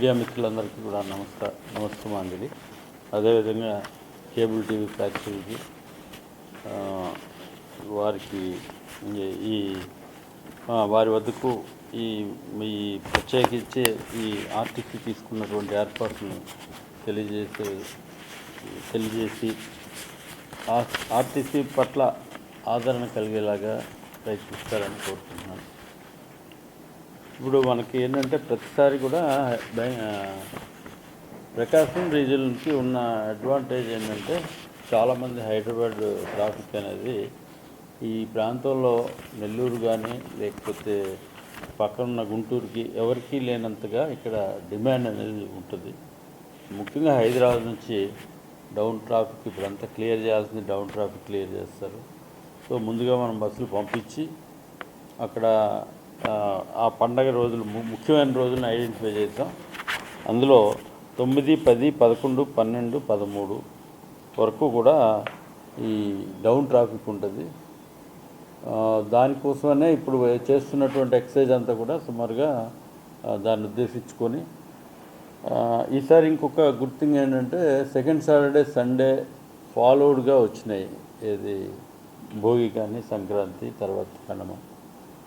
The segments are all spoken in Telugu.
మీడియా మిత్రులందరికీ కూడా నమస్కారం నమస్కారాంజలి అదేవిధంగా కేబుల్ టీవీ ప్రేక్షకులకి వారికి ఈ- వారి వద్దకు ఈ మీ ప్రత్యేకించి ఈ ఆర్టీసీ తీసుకున్నటువంటి ఏర్పాటును తెలియజేసే తెలియజేసి ఆ- ఆర్టీసీ పట్ల ఆదరణ కలిగేలాగా ప్రయత్నిస్తారని కోరుకుంటున్నాను. ఇప్పుడు మనకి ఏంటంటే ప్రతిసారి కూడా ప్రకాశం రీజియన్కి ఉన్న అడ్వాంటేజ్ ఏంటంటే చాలామంది హైదరాబాద్ ట్రాఫిక్ అనేది ఈ ప్రాంతంలో నెల్లూరు కానీ లేకపోతే పక్కన ఉన్న గుంటూరుకి ఎవరికీ లేనంతగా ఇక్కడ డిమాండ్ అనేది ఉంటుంది. ముఖ్యంగా హైదరాబాద్ నుంచి డౌన్ ట్రాఫిక్ ఇప్పుడంతా క్లియర్ చేయాల్సింది డౌన్ ట్రాఫిక్ క్లియర్ చేస్తారు. సో ముందుగా మనం బస్సులు పంపించి అక్కడ ఆ, పండగ రోజులు ము- ముఖ్యమైన రోజులను ఐడెంటిఫై చేద్దాం. అందులో తొమ్మిది పది పదకొండు పన్నెండు పదమూడు వరకు కూడా ఈ డౌన్ ట్రాఫిక్ ఉంటుంది. దానికోసమనే ఇప్పుడు చేస్తున్నటువంటి ఎక్సైజ్ అంతా కూడా సుమారుగా దాన్ని ఉద్దేశించుకొని ఈసారి ఇంకొక గుడ్ థింగ్ ఏంటంటే సెకండ్ సాటర్డే సండే ఫాలోడ్గా వచ్చినాయి. ఏది భోగి కానీ సంక్రాంతి తర్వాత కనుమ.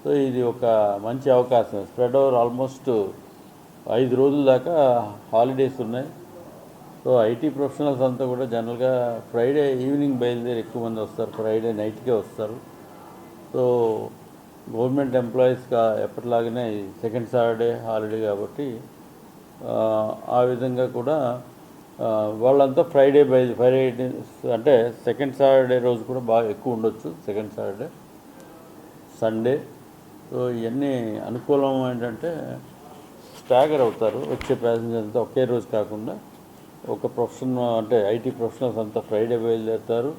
సో ఇది ఒక మంచి అవకాశం. స్ప్రెడ్ ఓవర్ ఆల్మోస్ట్ ఐదు రోజుల దాకా హాలిడేస్ ఉన్నాయి. సో ఐటీ ప్రొఫెషనల్స్ అంతా కూడా జనరల్గా ఫ్రైడే ఈవినింగ్ బయలుదేరి ఎక్కువ మంది వస్తారు. ఫ్రైడే నైట్కే వస్తారు. సో గవర్నమెంట్ ఎంప్లాయీస్గా ఎప్పటిలాగానే సెకండ్ సాటర్డే హాలిడే కాబట్టి ఆ, విధంగా కూడా వాళ్ళంతా ఫ్రైడే బయలు ఫ్రైడే అంటే సెకండ్ సాటర్డే రోజు కూడా బాగా ఎక్కువ ఉండొచ్చు. సెకండ్ సాటర్డే సండే సో ఇవన్నీ అనుకూలం ఏంటంటే స్టాగర్ అవుతారు వచ్చే ప్యాసింజర్ అంతా ఒకే రోజు కాకుండా ఒక ప్రొఫెషన్ అంటే ఐటీ ప్రొఫెషనల్స్ అంతా ఫ్రైడే బయలుదేరుతారు.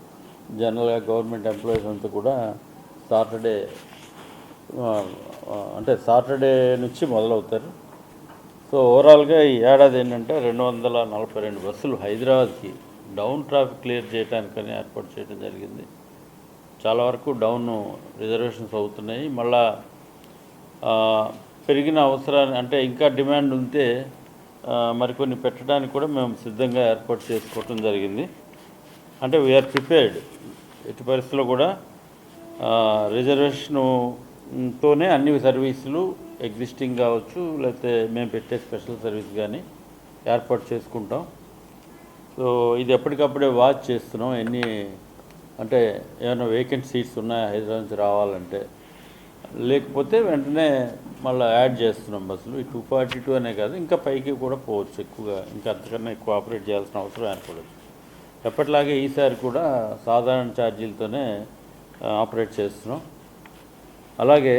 జనరల్గా గవర్నమెంట్ ఎంప్లాయీస్ అంతా కూడా సాటర్డే అంటే సాటర్డే నుంచి మొదలవుతారు. సో ఓవరాల్గా ఈ ఏడాది ఏంటంటే రెండు వందల నలభై రెండు బస్సులు హైదరాబాద్కి డౌన్ ట్రాఫిక్ క్లియర్ చేయడానికని ఏర్పాటు చేయడం జరిగింది. చాలా వరకు డౌన్ రిజర్వేషన్స్ అవుతున్నాయి. మళ్ళా పెరిగిన అవసరాన్ని అంటే ఇంకా డిమాండ్ ఉంటే మరికొన్ని పెట్టడానికి కూడా మేము సిద్ధంగా ఏర్పాటు చేసుకోవటం జరిగింది. అంటే వీఆర్ ప్రిపేర్డ్ ఎట్టి పరిస్థితుల్లో కూడా రిజర్వేషన్తోనే అన్ని సర్వీసులు ఎగ్జిస్టింగ్ కావచ్చు లేకపోతే మేము పెట్టే స్పెషల్ సర్వీస్ కానీ ఏర్పాటు చేసుకుంటాం. సో ఇది ఎప్పటికప్పుడే వాచ్ చేస్తున్నాం. ఎన్ని అంటే ఏమైనా వేకెంట్ సీట్స్ ఉన్నాయా హైదరాబాద్ నుంచి రావాలంటే. లేకపోతే వెంటనే మళ్ళీ యాడ్ చేస్తున్నాం బస్సులు. ఈ టూ ఫార్టీ టూ అనే కాదు ఇంకా పైకి కూడా పోవచ్చు ఎక్కువగా. ఇంకా అంతకన్నా ఎక్కువ ఆపరేట్ చేయాల్సిన అవసరం ఏర్పడదు. ఎప్పటిలాగే ఈసారి కూడా సాధారణ ఛార్జీలతోనే ఆపరేట్ చేస్తున్నాం. అలాగే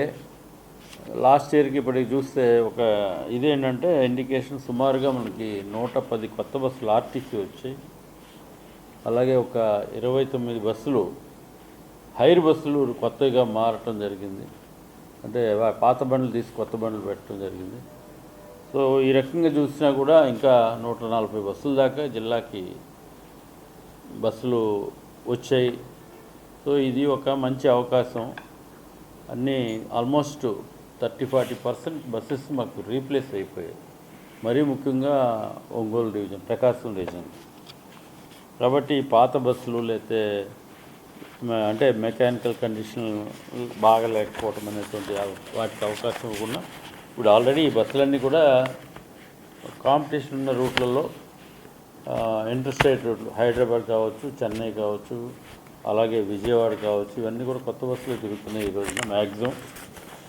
లాస్ట్ ఇయర్కి ఇప్పటికి చూస్తే ఒక ఇదేంటంటే ఇండికేషన్ సుమారుగా మనకి నూట పది కొత్త బస్సులు ఆర్టీసీ వచ్చాయి. అలాగే ఒక ఇరవై తొమ్మిది బస్సులు హైర్ బస్సులు కొత్తగా మారటం జరిగింది. అంటే పాత బండ్లు తీసి కొత్త బండ్లు పెట్టడం జరిగింది. సో ఈ రకంగా చూసినా కూడా ఇంకా నూట నలభై బస్సుల దాకా జిల్లాకి బస్సులు వచ్చాయి. సో ఇది ఒక మంచి అవకాశం. అన్నీ almost thirty forty percent buses మాకు రీప్లేస్ అయిపోయాయి. మరీ ముఖ్యంగా ఒంగోలు డివిజన్ ప్రకాశం డివిజన్. కాబట్టి పాత బస్సులు లేకపోతే అంటే మెకానికల్ కండిషన్ బాగా లేకపోవటం అనేటువంటి వాటికి అవకాశం ఇవ్వకుండా ఇప్పుడు ఆల్రెడీ ఈ బస్సులన్నీ కూడా కాంపిటీషన్ ఉన్న రూట్లలో ఇంటర్స్టేట్ రూట్లు హైదరాబాద్ కావచ్చు చెన్నై కావచ్చు అలాగే విజయవాడ కావచ్చు ఇవన్నీ కూడా కొత్త బస్సులు తిరుగుతున్నాయి ఈ రోజున మ్యాక్సిమం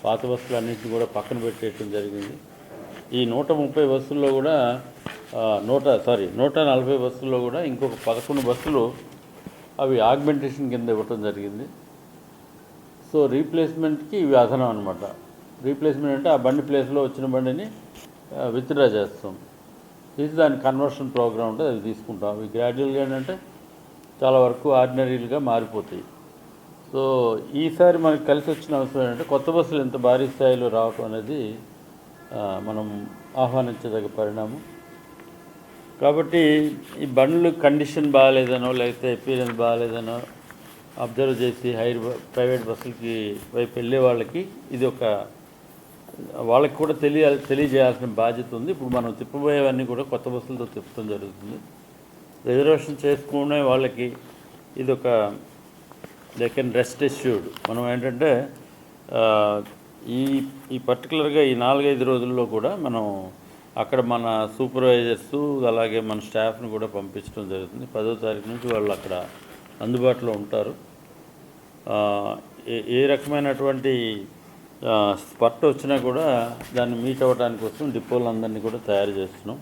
పాత బస్సులు అన్నింటినీ కూడా పక్కన పెట్టేయటం జరిగింది. ఈ నూట ముప్పై బస్సుల్లో కూడా నూట సారీ నూట నలభై బస్సుల్లో కూడా ఇంకొక పదకొండు బస్సులు అవి ఆగ్మెంటేషన్ కింద ఇవ్వటం జరిగింది. సో రీప్లేస్మెంట్కి ఇవి అదనం అనమాట రీప్లేస్మెంట్ అంటే ఆ బండి ప్లేస్లో వచ్చిన బండిని విత్డ్రా చేస్తాం. తీసి దాని కన్వర్షన్ ప్రోగ్రామ్ ఉంటుంది అది తీసుకుంటాం. అవి గ్రాడ్యువల్గా ఏంటంటే చాలా వరకు ఆర్డినరీలుగా మారిపోతాయి. సో ఈసారి మనకి కలిసి వచ్చిన అవసరం ఏంటంటే కొత్త బస్సులు ఇంత భారీ స్థాయిలో రావటం అనేది మనం ఆహ్వానించదగ్గ పరిణామం. కాబట్టి ఈ బండ్లు కండిషన్ బాగాలేదనో లేకపోతే ఎపీరియన్స్ బాగాలేదనో అబ్జర్వ్ చేసి హైర్ బ- ప్రైవేట్ బస్సులకి వైపు వెళ్ళే వాళ్ళకి ఇది ఒక వాళ్ళకి కూడా తెలియాలి తెలియజేయాల్సిన బాధ్యత ఉంది. ఇప్పుడు మనం తిప్పబోయేవన్నీ కూడా కొత్త బస్సులతో తిప్పడం జరుగుతుంది. రిజర్వేషన్ చేసుకునే వాళ్ళకి ఇది ఒక దే కెన్ రెస్ట్ ఎష్యూర్డ్ మనం ఏంటంటే ఈ ఈ పర్టికులర్గా ఈ నాలుగైదు రోజుల్లో కూడా మనం అక్కడ మన సూపర్వైజర్స్ అలాగే మన స్టాఫ్ని కూడా పంపించడం జరుగుతుంది. పదో తారీఖు నుంచి వాళ్ళు అక్కడ అందుబాటులో ఉంటారు. ఏ రకమైనటువంటి స్పట్ వచ్చినా కూడా దాన్ని మీట్ అవ్వడానికి కోసం డిపోలందరినీ కూడా తయారు చేస్తున్నాం.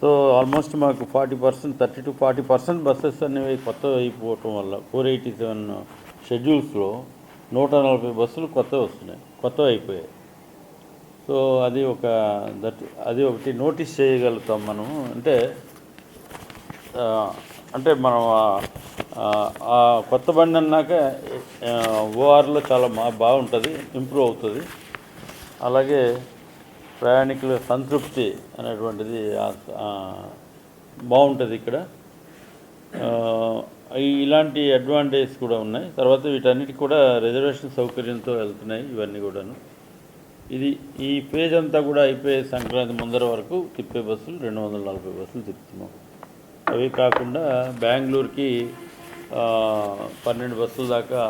సో ఆల్మోస్ట్ మాకు forty percent thirty to forty percent buses అనేవి కొత్త అయిపోవటం వల్ల ఫోర్ ఎయిటీ సెవెన్ షెడ్యూల్స్లో నూట నలభై బస్సులు కొత్తవి వస్తున్నాయి. కొత్తవి అయిపోయాయి. సో అది ఒక దట్ అది ఒకటి నోటీస్ చేయగలుగుతాం మనము. అంటే అంటే మనం ఆ- కొత్త బండి అన్నాక ఓఆర్లో చాలా బాగుంటుంది ఇంప్రూవ్ అవుతుంది. అలాగే ప్రయాణికుల సంతృప్తి అనేటువంటిది బాగుంటుంది ఇక్కడ. ఇలాంటి అడ్వాంటేజ్ కూడా ఉన్నాయి. తర్వాత వీటన్నిటి కూడా రిజర్వేషన్ సౌకర్యంతో వెళ్తున్నాయి ఇవన్నీ కూడాను. ఇది ఈ పేజ్ అంతా కూడా అయిపోయే సంక్రాంతి ముందర వరకు తిప్పే బస్సులు రెండు వందల నలభై బస్సులు తిప్పుతున్నాం. అవి కాకుండా బెంగళూరుకి పన్నెండు బస్సుల దాకా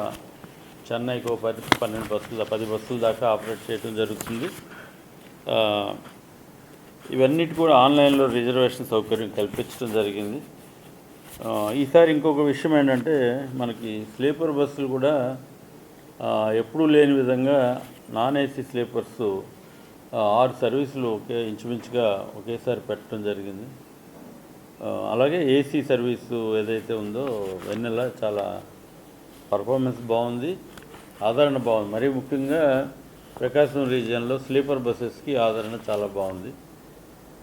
చెన్నైకి ఒక పది పన్నెండు బస్సులు పది బస్సుల దాకా ఆపరేట్ చేయడం జరుగుతుంది. ఇవన్నిటి కూడా ఆన్లైన్లో రిజర్వేషన్ సౌకర్యం కల్పించడం జరిగింది. ఈసారి ఇంకొక విషయం ఏంటంటే మనకి స్లీపర్ బస్సులు కూడా ఎప్పుడూ లేని విధంగా నాన్ ఏసీ స్లీపర్స్ ఆరు సర్వీసులు ఒకే ఇంచుమించుగా ఒకేసారి పెట్టడం జరిగింది. అలాగే ఏసీ సర్వీసు ఏదైతే ఉందో వెన్నెల చాలా పర్ఫార్మెన్స్ బాగుంది. ఆదరణ బాగుంది. మరీ ముఖ్యంగా ప్రకాశం రీజియన్లో స్లీపర్ బస్సెస్కి ఆదరణ చాలా బాగుంది.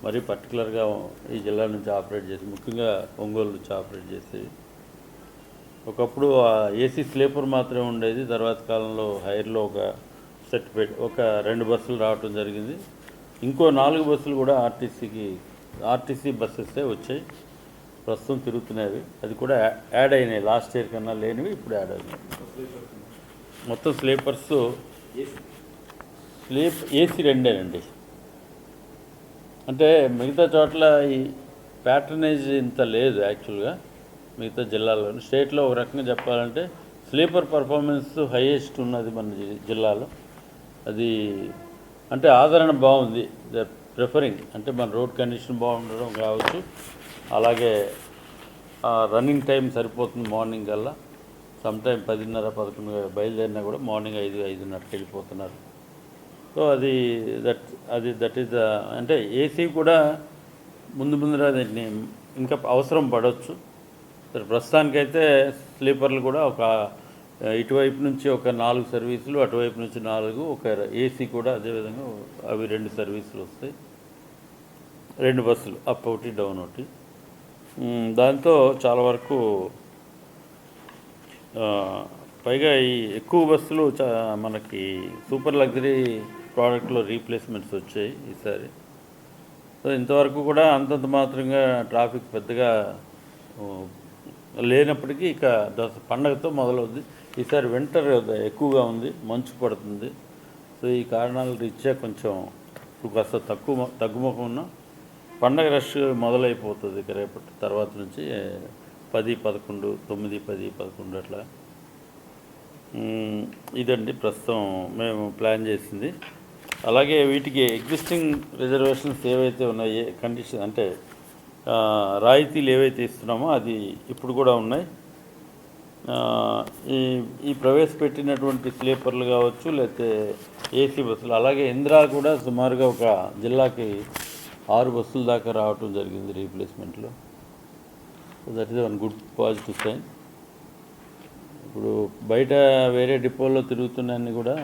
మరీ పర్టికులర్గా ఈ జిల్లా నుంచి ఆపరేట్ చేసి ముఖ్యంగా ఒంగోలు నుంచి ఆపరేట్ చేసేవి ఒకప్పుడు ఏసీ స్లీపర్ మాత్రమే ఉండేది. తర్వాత కాలంలో హైర్లో ఒక సర్టిఫైడ్ ఒక రెండు బస్సులు రావటం జరిగింది. ఇంకో నాలుగు బస్సులు కూడా ఆర్టీసీకి ఆర్టీసీ బస్సెసే వచ్చాయి. ప్రస్తుతం తిరుగుతున్నాయి అది కూడా యాడ్ అయినాయి. లాస్ట్ ఇయర్ కన్నా లేనివి ఇప్పుడు యాడ్ అయినాయి మొత్తం స్లీపర్స్ స్లీప్ ఏసీ రెండేనండి అంటే మిగతా చోట్ల ఈ ప్యాటర్నైజ్ ఇంత లేదు యాక్చువల్గా మిగతా జిల్లాల్లో స్టేట్లో ఒక రకంగా చెప్పాలంటే స్లీపర్ పర్ఫార్మెన్స్ హైయెస్ట్ ఉన్నది మన జి- జిల్లాలో. అది అంటే ఆదరణ బాగుంది. ద ప్రిఫరింగ్ అంటే మన రోడ్ కండిషన్ బాగుండడం కావచ్చు. అలాగే రన్నింగ్ టైం సరిపోతుంది మార్నింగ్ కల్లా. సమ్ టైం పదిన్నర పదకొండు బయలుదేరినా కూడా మార్నింగ్ ఐదు ఐదున్నరకి వెళ్ళిపోతున్నారు. సో అది దట్ అది దట్ ఈస్ ద అంటే ఏసీ కూడా ముందు ముందర దీన్ని ఇంకా అవసరం పడవచ్చు ప్రస్తుతానికైతే స్లీపర్లు కూడా ఒక ఇటువైపు నుంచి ఒక నాలుగు సర్వీసులు అటువైపు నుంచి నాలుగు ఒక ఏసీ కూడా అదేవిధంగా అవి రెండు సర్వీసులు వస్తాయి. రెండు బస్సులు అప్ ఒకటి డౌన్ ఒకటి. దాంతో చాలా వరకు పైగా ఈ ఎక్కువ బస్సులు చా మనకి సూపర్ లగ్జరీ ప్రోడక్ట్లో రీప్లేస్మెంట్స్ వచ్చాయి ఈసారి. సో ఇంతవరకు కూడా అంతంత మాత్రంగా ట్రాఫిక్ పెద్దగా లేనప్పటికీ ఇక దస పండగతో మొదలవుద్ది. ఈసారి వింటర్ ఎక్కువగా ఉంది మంచు పడుతుంది. సో ఈ కారణాల రీత్యా కొంచెం ఇప్పుడు కాస్త తక్కువ తగ్గుముఖం ఉన్న పండగ రష్ మొదలైపోతుంది ఇక రేపటి తర్వాత నుంచి పది పదకొండు తొమ్మిది పది పదకొండు అట్లా. ఇదండి ప్రస్తుతం మేము ప్లాన్ చేసింది. అలాగే వీటికి ఎగ్జిస్టింగ్ రిజర్వేషన్స్ ఏవైతే ఉన్నాయో కండిషన్ అంటే రాయితీలు ఏవైతే ఇస్తున్నామో అది ఇప్పుడు కూడా ఉన్నాయి. ఈ ఈ ప్రవేశపెట్టినటువంటి స్లీపర్లు కావచ్చు లేకపోతే ఏసీ బస్సులు. అలాగే ఇందిరా కూడా సుమారుగా ఒక జిల్లాకి ఆరు బస్సుల దాకా రావటం జరిగింది రీప్లేస్మెంట్లో. That is one good positive sign ఇప్పుడు బయట వేరే డిపోల్లో తిరుగుతున్నాయని కూడా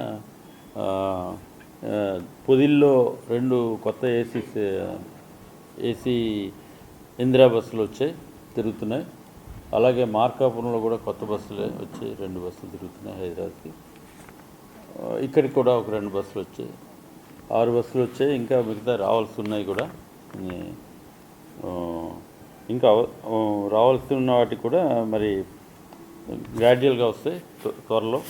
పొదిల్లో రెండు కొత్త ఏసీ ఏసీ ఇందిరా బస్సులు వచ్చాయి తిరుగుతున్నాయి. అలాగే మార్కాపురంలో కూడా కొత్త బస్సులు వచ్చాయి రెండు బస్సులు తిరుగుతున్నాయి హైదరాబాద్కి. ఇక్కడికి కూడా ఒక రెండు బస్సులు వచ్చాయి. ఆరు బస్సులు వచ్చాయి ఇంకా మిగతా రావాల్సి ఉన్నాయి కూడా. ఇంకా రావాల్సి ఉన్న వాటికి కూడా మరి గ్రాడ్యువల్గా వస్తాయి త్వ- త్వరలో.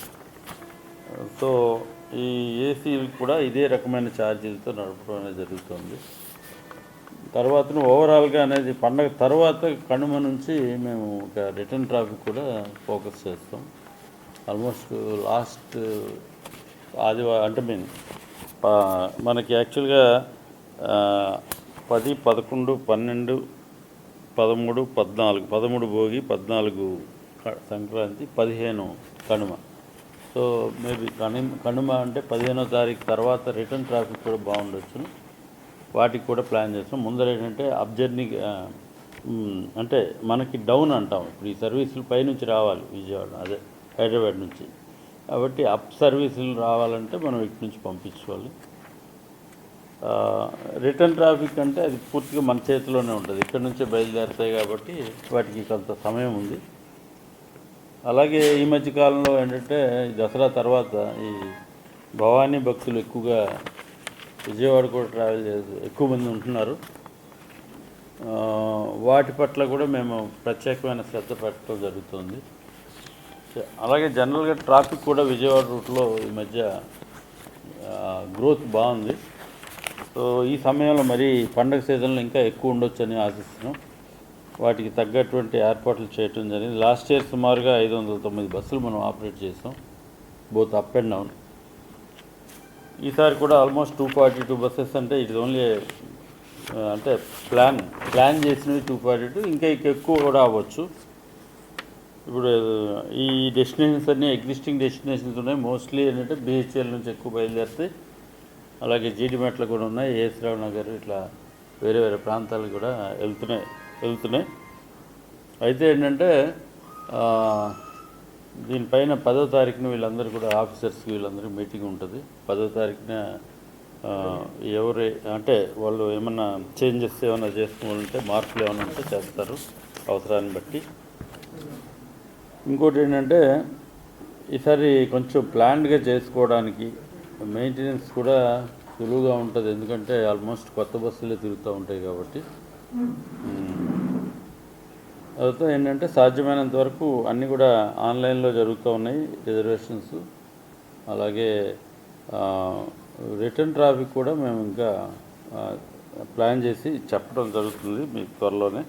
సో ఈ ఏసీలు కూడా ఇదే రకమైన ఛార్జీలతో నడపడం అనేది జరుగుతుంది. తర్వాత ఓవరాల్గా అనేది పండగ తర్వాత కనుమ నుంచి మేము ఒక రిటర్న్ ట్రాఫిక్ కూడా ఫోకస్ చేస్తాం. ఆల్మోస్ట్ లాస్ట్ ఆదివారం అంటే మీన్ మనకి యాక్చువల్గా పది పదకొండు పన్నెండు పదమూడు పద్నాలుగు పదమూడు భోగి పద్నాలుగు సంక్రాంతి పదిహేను కనుమ. సో మేబీ కనుమ కనుమ అంటే పదిహేనో తారీఖు తర్వాత రిటర్న్ ట్రాఫిక్ కూడా బాగుండొచ్చును. వాటికి కూడా ప్లాన్ చేస్తాం ముందర ఏంటంటే అప్ అంటే మనకి డౌన్ అంటాం. ఇప్పుడు ఈ సర్వీసులు పైనుంచి రావాలి విజయవాడ అదే హైదరాబాద్ నుంచి. కాబట్టి అప్ సర్వీసులు రావాలంటే మనం ఇటు నుంచి పంపించుకోవాలి. రిటర్న్ ట్రాఫిక్ అంటే అది పూర్తిగా మన చేతిలోనే ఉంటుంది. ఇక్కడ నుంచే బయలుదేరుతాయి కాబట్టి వాటికి కొంత సమయం ఉంది. అలాగే ఈ మధ్య కాలంలో ఏంటంటే దసరా తర్వాత ఈ భవానీ భక్తులు ఎక్కువగా విజయవాడ కూడా ట్రావెల్ చేసి ఎక్కువ మంది ఉంటున్నారు. వాటి పట్ల కూడా మేము ప్రత్యేకమైన శ్రద్ధ పెట్టడం జరుగుతుంది. అలాగే జనరల్గా ట్రాఫిక్ కూడా విజయవాడ రూట్లో ఈ మధ్య గ్రోత్ బాగుంది. సో ఈ సమయంలో మరి పండగ సీజన్లో ఇంకా ఎక్కువ ఉండొచ్చని ఆశిస్తున్నాం. వాటికి తగ్గటువంటి ఏర్పాట్లు చేయటం జరిగింది. లాస్ట్ ఇయర్ సుమారుగా ఐదు వందల తొమ్మిది బస్సులు మనం ఆపరేట్ చేసాం. బోత్ అప్ అండ్ డౌన్ ఈసారి కూడా almost two forty two buses అంటే ఇట్ ఓన్లీ అంటే ప్లాన్ ప్లాన్ చేసినవి టూ ఫార్టీ టూ ఇంకా ఎక్కువ కూడా అవ్వచ్చు. ఇప్పుడు ఈ డెస్టినేషన్స్ అన్నీ ఎగ్జిస్టింగ్ డెస్టినేషన్స్ ఉన్నాయి. మోస్ట్లీ ఏంటంటే బిహెచ్ఎల్ నుంచి ఎక్కువ బయలుదేరితే అలాగే జీడిమెట్లు కూడా ఉన్నాయి. ఏసరావు నగర్ ఇట్లా వేరే వేరే ప్రాంతాలకు కూడా వెళ్తున్నాయి వెళ్తున్నాయి. అయితే ఏంటంటే దీనిపైన పదో తారీఖున వీళ్ళందరూ కూడా ఆఫీసర్స్కి వీళ్ళందరికీ మీటింగ్ ఉంటుంది. పదో తారీఖున ఎవరు అంటే వాళ్ళు ఏమన్నా చేంజెస్ ఏమైనా చేసుకోవాలంటే మార్పులు ఏమైనా ఉంటే చేస్తారు అవసరాన్ని బట్టి. ఇంకోటి ఏంటంటే ఈసారి కొంచెం ప్లాన్డ్గా చేసుకోవడానికి మెయింటెనెన్స్ కూడా సులువుగా ఉంటుంది. ఎందుకంటే ఆల్మోస్ట్ కొత్త బస్సులే తిరుగుతూ ఉంటాయి కాబట్టి. తర్వాత ఏంటంటే సాధ్యమైనంత వరకు అన్నీ కూడా ఆన్లైన్లో జరుగుతూ ఉన్నాయి రిజర్వేషన్స్. అలాగే రిటర్న్ ట్రాఫిక్ కూడా మేము ఇంకా ప్లాన్ చేసి చెప్పడం జరుగుతుంది మీకు త్వరలోనే.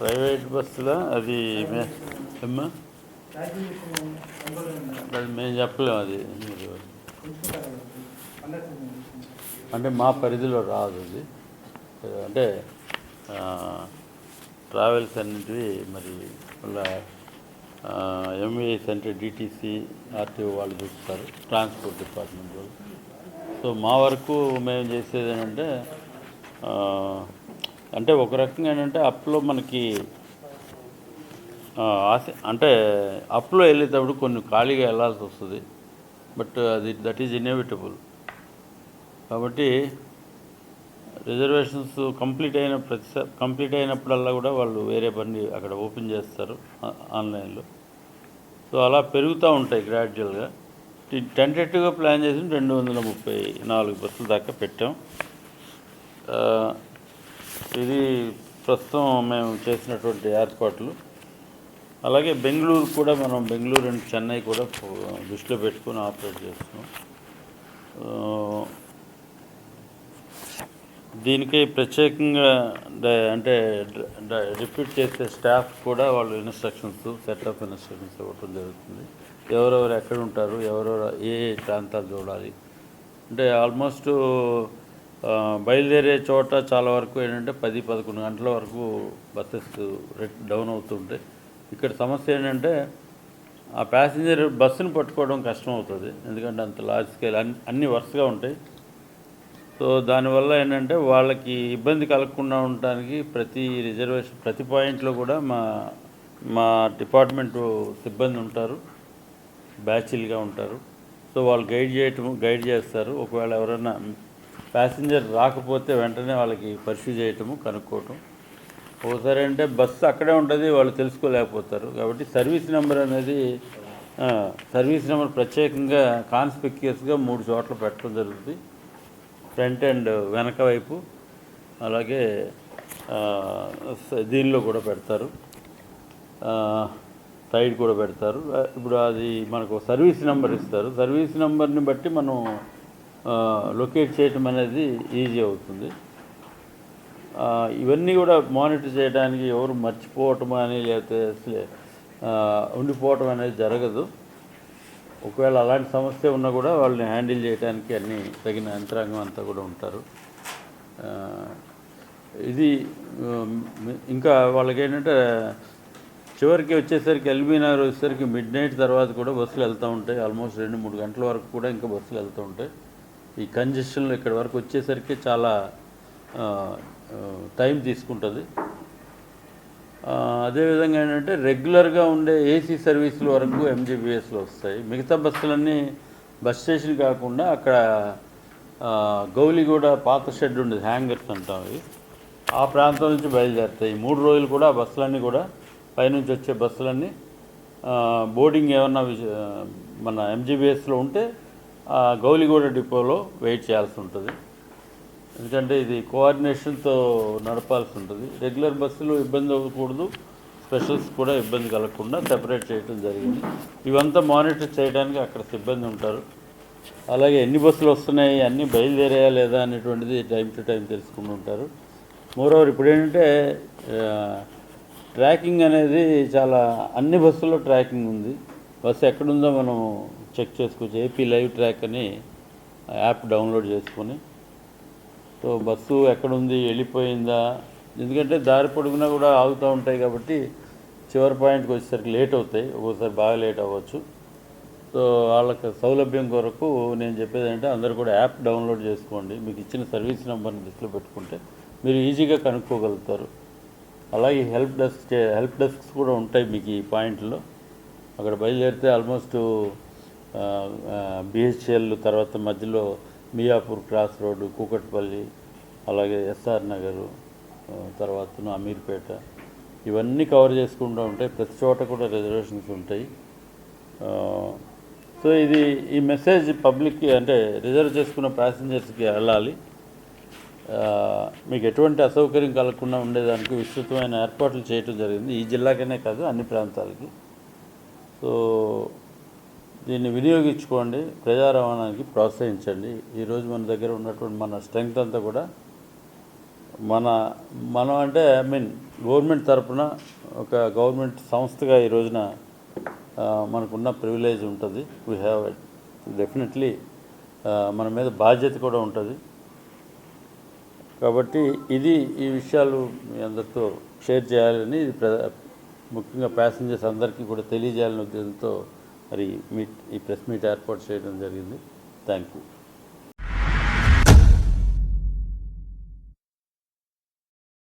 ప్రైవేట్ బస్సుల? అది మే- ఏమ్మా అది మేము చెప్పలేము అది. మీరు అంటే మా పరిధిలో రాదు అది. అంటే ట్రావెల్స్ అన్నింటివి మరి వాళ్ళ ఎంఈఎస్ అంటే డిటీసీ ఆర్టీఓ వాళ్ళు చూస్తారు ట్రాన్స్పోర్ట్ డిపార్ట్మెంట్ వాళ్ళు. సో మా వరకు మేము చేసేది ఏంటంటే అంటే ఒక రకంగా ఏంటంటే అప్లో మనకి ఆశ అంటే అప్లో వెళ్ళేటప్పుడు కొన్ని ఖాళీగా వెళ్ళాల్సి వస్తుంది. బట్ అది దట్ ఈజ్ ఇన్ఎవిటబుల్. కాబట్టి రిజర్వేషన్స్ కంప్లీట్ అయిన ప్రతి కంప్లీట్ అయినప్పుడల్లా కూడా వాళ్ళు వేరే బండి అక్కడ ఓపెన్ చేస్తారు ఆన్లైన్లో. సో అలా పెరుగుతూ ఉంటాయి గ్రాడ్యువల్గా. టెంటేటివ్గా ప్లాన్ చేసి రెండు వందల ముప్పై నాలుగు బస్సుల దాకా పెట్టాం. ఇది ప్రస్తుతం మేము చేసినటువంటి ఏర్పాట్లు. అలాగే బెంగళూరు కూడా మనం బెంగళూరు అండ్ చెన్నై కూడా దృష్టిలో పెట్టుకొని ఆపరేట్ చేస్తున్నాం. దీనికి ప్రత్యేకంగా అంటే రిపీట్ చేసే స్టాఫ్ కూడా వాళ్ళు ఇన్స్ట్రక్షన్స్ సెట్ ఆఫ్ ఇన్స్ట్రక్షన్స్ ఇవ్వటం జరుగుతుంది. ఎవరెవరు ఎక్కడ ఉంటారు ఎవరెవరు ఏ ప్రాంతాలు చూడాలి. అంటే ఆల్మోస్ట్ బయలుదేరే చోట చాలా వరకు ఏంటంటే పది పదకొండు గంటల వరకు బస్సెస్ డౌన్ అవుతుంటాయి. ఇక్కడ సమస్య ఏంటంటే ఆ ప్యాసింజర్ బస్సును పట్టుకోవడం కష్టం అవుతుంది ఎందుకంటే అంత లార్జ్ స్కేల్ అన్ని అన్ని వరుసగా ఉంటాయి. సో దానివల్ల ఏంటంటే వాళ్ళకి ఇబ్బంది కలగకుండా ఉండటానికి ప్రతి రిజర్వేషన్ ప్రతి పాయింట్లో కూడా మా మా డిపార్ట్మెంట్ సిబ్బంది ఉంటారు బ్యాచిల్గా ఉంటారు. సో వాళ్ళు గైడ్ చేయటం గైడ్ చేస్తారు. ఒకవేళ ఎవరైనా ప్యాసింజర్ రాకపోతే వెంటనే వాళ్ళకి పర్సూ చేయటము కనుక్కోవటం. ఒకసారి అంటే బస్సు అక్కడే ఉంటుంది వాళ్ళు తెలుసుకోలేకపోతారు. కాబట్టి సర్వీస్ నెంబర్ అనేది సర్వీస్ నెంబర్ ప్రత్యేకంగా కాన్స్పిక్యూస్గా మూడు చోట్ల పెట్టడం జరుగుతుంది ఫ్రంట్ అండ్ వెనక వైపు అలాగే స- దీనిలో కూడా పెడతారు. సైడ్ కూడా పెడతారు. ఇప్పుడు అది మనకు సర్వీస్ నెంబర్ ఇస్తారు. సర్వీస్ నెంబర్ని బట్టి మనం లొకేట్ చేయటం అనేది ఈజీ అవుతుంది. ఇవన్నీ కూడా మానిటర్ చేయడానికి ఎవరు మర్చిపోవటం అని లేకపోతే ఉండిపోవటం అనేది జరగదు. ఒకవేళ అలాంటి సమస్య ఉన్నా కూడా వాళ్ళని హ్యాండిల్ చేయడానికి అన్ని తగిన యంత్రాంగం అంతా కూడా ఉంటారు. ఇది ఇంకా వాళ్ళకి ఏంటంటే చివరికి వచ్చేసరికి ఎల్బీ నగర్ వచ్చేసరికి మిడ్ నైట్ తర్వాత కూడా బస్సులు వెళ్తూ ఉంటాయి. ఆల్మోస్ట్ రెండు మూడు గంటల వరకు కూడా ఇంకా బస్సులు వెళ్తూ ఉంటాయి. ఈ కంజెషన్లో ఇక్కడ వరకు వచ్చేసరికి చాలా టైం తీసుకుంటుంది. అదేవిధంగా ఏంటంటే రెగ్యులర్గా ఉండే ఏసీ సర్వీసుల వరకు ఎంజీబీఎస్లో వస్తాయి. మిగతా బస్సులన్నీ బస్ స్టేషన్ కాకుండా అక్కడ గౌలిగూడ పాత షెడ్ ఉండేది హ్యాంగర్స్ అంటాం అవి ఆ ప్రాంతం నుంచి బయలుదేరుతాయి. మూడు రోజులు కూడా ఆ బస్సులన్నీ కూడా పైనుంచి వచ్చే బస్సులన్నీ బోర్డింగ్ ఏమన్నా మన ఎంజీబీఎస్లో ఉంటే ఆ గౌలిగూడ డిపోలో వెయిట్ చేయాల్సి ఉంటుంది. ఎందుకంటే ఇది కోఆర్డినేషన్తో నడపాల్సి ఉంటుంది. రెగ్యులర్ బస్సులు ఇబ్బంది అవ్వకూడదు. స్పెషల్స్ కూడా ఇబ్బంది కలగకుండా సెపరేట్ చేయడం జరిగింది. ఇవంతా మానిటర్ చేయడానికి అక్కడ సిబ్బంది ఉంటారు. అలాగే ఎన్ని బస్సులు వస్తున్నాయి అన్నీ బయలుదేరాయా లేదా అనేటువంటిది టైం టు టైం తెలుసుకుంటూ ఉంటారు. మోరోవర్ ఇప్పుడు ఏంటంటే ట్రాకింగ్ అనేది చాలా అన్ని బస్సుల్లో ట్రాకింగ్ ఉంది. బస్సు ఎక్కడుందో మనం చెక్ చేసుకోవచ్చు ఏపీ లైవ్ ట్రాక్ అని యాప్ డౌన్లోడ్ చేసుకొని సో బస్సు ఎక్కడుంది వెళ్ళిపోయిందా? ఎందుకంటే దారి పొడుగునా కూడా ఆగుతూ ఉంటాయి కాబట్టి చివరి పాయింట్కి వచ్చేసరికి లేట్ అవుతాయి. ఒక్కోసారి బాగా లేట్ అవ్వచ్చు. సో వాళ్ళకి సౌలభ్యం కొరకు నేను చెప్పేది ఏంటంటే అందరూ కూడా యాప్ డౌన్లోడ్ చేసుకోండి. మీకు ఇచ్చిన సర్వీస్ నెంబర్ని దృష్టిలో పెట్టుకుంటే మీరు ఈజీగా కనుక్కోగలుగుతారు. అలాగే హెల్ప్ డెస్క్ హెల్ప్ డెస్క్స్ కూడా ఉంటాయి మీకు ఈ పాయింట్లో. అక్కడ బయలుదేరితే ఆల్మోస్ట్ బిహెచ్ఎల్ తర్వాత మధ్యలో మియాపూర్ క్రాస్ రోడ్డు కూకట్పల్లి అలాగే ఎస్ఆర్ నగరు తర్వాత అమీర్పేట ఇవన్నీ కవర్ చేసుకుంటూ ఉంటాయి ప్రతి చోట కూడా రిజర్వేషన్స్ ఉంటాయి. సో ఇది ఈ మెసేజ్ పబ్లిక్కి అంటే రిజర్వ్ చేసుకున్న ప్యాసింజర్స్కి వెళ్ళాలి. మీకు ఎటువంటి అసౌకర్యం కలగకుండా ఉండేదానికి విస్తృతమైన ఏర్పాట్లు చేయటం జరిగింది. ఈ జిల్లాకనే కాదు అన్ని ప్రాంతాలకి. సో దీన్ని వినియోగించుకోండి ప్రజా రవాణానికి ప్రోత్సహించండి ఈరోజు మన దగ్గర ఉన్నటువంటి మన స్ట్రెంగ్త్ అంతా కూడా మన మనం అంటే ఐ మీన్ గవర్నమెంట్ తరపున ఒక గవర్నమెంట్ సంస్థగా ఈ రోజున మనకున్న ప్రివిలేజ్ ఉంటుంది. వీ హ్యావ్ డెఫినెట్లీ మన మీద బాధ్యత కూడా ఉంటుంది. కాబట్టి ఇది ఈ విషయాలు మీ అందరితో షేర్ చేయాలని ఇది ప్ర ముఖ్యంగా ప్యాసింజర్స్ అందరికీ కూడా తెలియజేయాలనే ఉద్దేశంతో మరి మీట్ ఈ ప్రెస్ మీట్ ఏర్పాటు చేయడం జరిగింది. Thank you